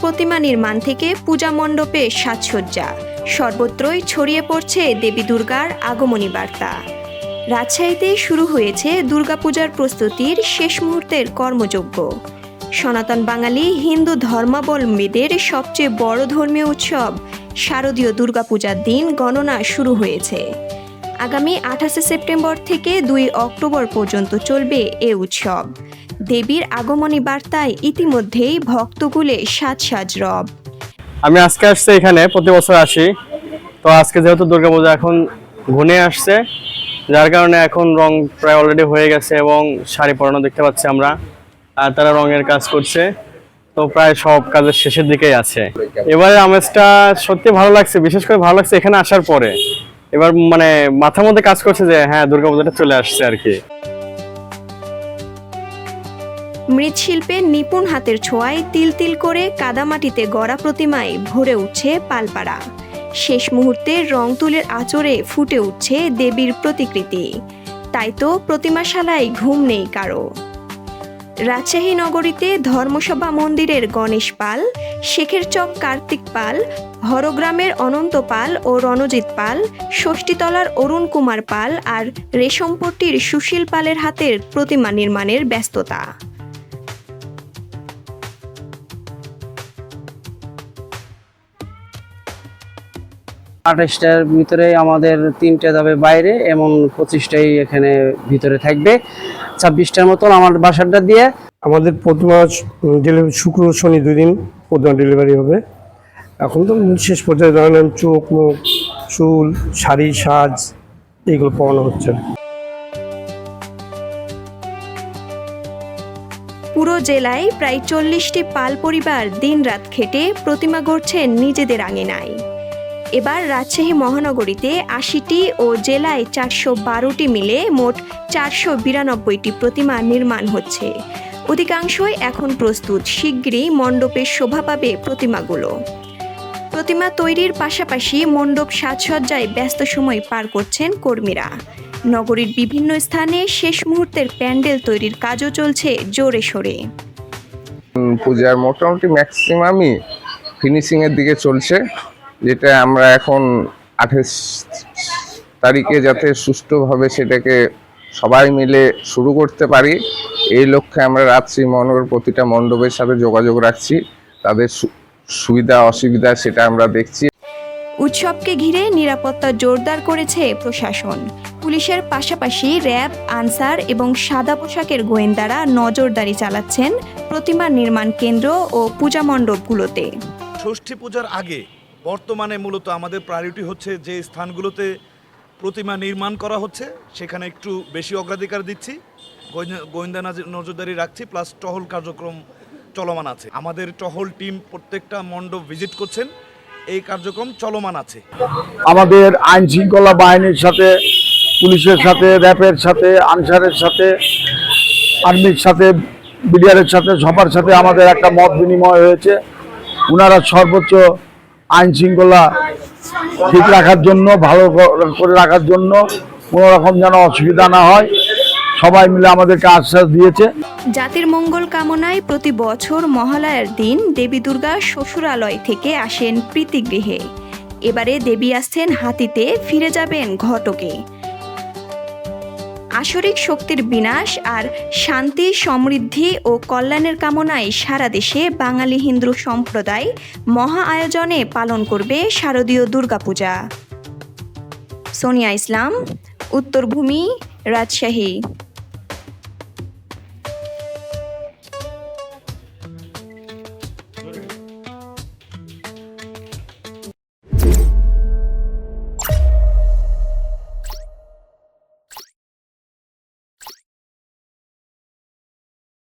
প্রতিমা নির্মাণ থেকে পূজা মণ্ডপে সাজসজ্জা। সর্বত্রই ছড়িয়ে পড়ছে দেবী দুর্গার আগমনী বার্তা। রাজশাহীতে শুরু হয়েছে দুর্গাপূজার প্রস্তুতির শেষ মুহূর্তের কর্মযজ্ঞ। সনাতন বাঙালি হিন্দু ধর্মাবলম্বীদের সবচেয়ে বড় ধর্মীয় উৎসব শারদীয় দুর্গাপূজার দিন গণনা শুরু হয়েছে। আগামী আঠাশে সেপ্টেম্বর থেকে দুই অক্টোবর পর্যন্ত চলবে এ উৎসব। দেবীর আগমনী বার্তায় ইতিমধ্যেই ভক্তকুলে সাজ সাজ রব আমি আজকে আসছি এখানে, প্রতি বছর আসি। তো আজকে যেহেতু দুর্গাপূজা এখন ঘুনে আসছে, যার কারণে এখন রং প্রায় অলরেডি হয়ে গেছে এবং শাড়ি পরানো দেখতে পাচ্ছি আমরা। আর তারা রঙের কাজ করছে, তো প্রায় সব কাজের শেষের দিকেই আছে। এবারে আমেজটা সত্যি ভালো লাগছে, বিশেষ করে ভালো লাগছে এখানে আসার পরে। এবার মানে মাথার মধ্যে কাজ করছে যে হ্যাঁ দুর্গাপূজাটা চলে আসছে আর কি। মৃৎশিল্পে নিপুণ হাতের ছোঁয়ায় তিল তিল করে কাদামাটিতে গড়া প্রতিমায় ভরে উঠছে পালপাড়া। শেষ মুহূর্তে রং তুলির আচরে ফুটে উঠছে দেবীর প্রতিকৃতি। তাই তো প্রতিমাশালায় ঘুম নেই কারও। রাজশাহী নগরীতে ধর্মসভা মন্দিরের গণেশ পাল, শেখের চক কার্তিক পাল, হরগ্রামের অনন্ত পাল ও রণজিৎ পাল, ষষ্ঠীতলার অরুণ কুমার পাল আর রেশমপট্টির সুশীল পালের হাতের প্রতিমা নির্মাণের ব্যস্ততা। আঠাশটার ভিতরে আমাদের তিনটে যাবে বাইরে এমন পঁচিশটাই এখানে ভিতরে থাকবে। ছাব্বিশটার মতন আমার বাসাটা দিয়ে। আমাদের প্রতিমা ডেলিভারি শুক্র শনি দুই দিন প্রতিমা ডেলিভারি হবে। এখন তো শেষ পর্যায়ে ধরেন চোখ মুখ চুল শাড়ি সাজ এইগুলো পাওয়ানো হচ্ছে। পুরো জেলায় প্রায় চল্লিশটি পাল পরিবার দিনরাত খেটে প্রতিমা গড়ছেন নিজেদের আঙিনায়। এবার রাজশাহী মহানগরীতে আশিটি ও জেলায় চারশো বারোটি মিলে মোট চারশো বিরানব্বইটি প্রতিমা নির্মাণ হচ্ছে। অধিকাংশই এখন প্রস্তুত। শিগগিরই মণ্ডপের শোভা পাবে প্রতিমাগুলো। প্রতিমা তৈরির পাশাপাশি মণ্ডপ সাজসজ্জায় ব্যস্ত সময় পার করছেন কর্মীরা। নগরীর বিভিন্ন স্থানে শেষ মুহূর্তের প্যান্ডেল তৈরির কাজও চলছে জোরে সোরে। পূজার মোটামুটি ম্যাক্সিমামই ফিনিশিংয়ের দিকে চলছে। যেটা আমরা এখন আঠাশ তারিখে যাতে সুষ্ঠুভাবে সেটাকে সবাই মিলে শুরু করতে পারি এই লক্ষ্যে আমরা রাত্রি মহানগর প্রতিটা মণ্ডপের সাথে যোগাযোগ রাখছি তাদের সু- সুবিধা অসুবিধা সেটা আমরা দেখছি। উৎসবকে ঘিরে নিরাপত্তা জোরদার করেছে প্রশাসন। পুলিশের পাশাপাশি র্যাব আনসার এবং সাদা পোশাকের গোয়েন্দারা নজরদারি চালাচ্ছেন প্রতিমা নির্মাণ কেন্দ্র ও পূজা মণ্ডপগুলোতে। ষষ্ঠী পূজার আগে বর্তমানে মূলত আমাদের প্রায়োরিটি হচ্ছে যে স্থানগুলোতে প্রতিমা নির্মাণ করা হচ্ছে, সেখানে একটু বেশি অগ্রাধিকার দিচ্ছি, গোয়েন্দা- গোয়েন্দা নাজ- নজরদারি রাখছি প্লাস টহল কার্যক্রম চলমান আছে। আমাদের টহল টিম প্রত্যেকটা মণ্ডপ ভিজিট করছেন, এই কার্যক্রম চলমান আছে। আমাদের আইন শৃঙ্খলা বাহিনীর সাথে, পুলিশের সাথে, র্যাবের সাথে, আনসারের সাথে, আর্মির সাথে, বিডিআরের সাথে, সবার সাথে আমাদের একটা মত বিনিময় হয়েছে। ওনারা সর্বোচ্চ আইন শৃঙ্খলা ঠিক রাখার জন্য, ভালো করে রাখার জন্য কোনো রকম যেন অসুবিধা না হয়। সবাই মিলে আমাদেরকে আশ্বাস দিয়েছে। জাতির মঙ্গল কামনায় প্রতি বছর মহালয়ার দিন দেবী দুর্গা শ্বশুরালয় থেকে আসেন প্রীতিগৃহে এবারে দেবী আসছেন হাতিতে, ফিরে যাবেন ঘটকে। আসরিক শক্তির বিনাশ আর শান্তি, সমৃদ্ধি ও কল্যাণের কামনায় সারা দেশে বাঙালি হিন্দু সম্প্রদায় মহা আয়োজনে পালন করবে শারদীয় দুর্গাপূজা। সোনিয়া ইসলাম, উত্তরভূমি, রাজশাহী।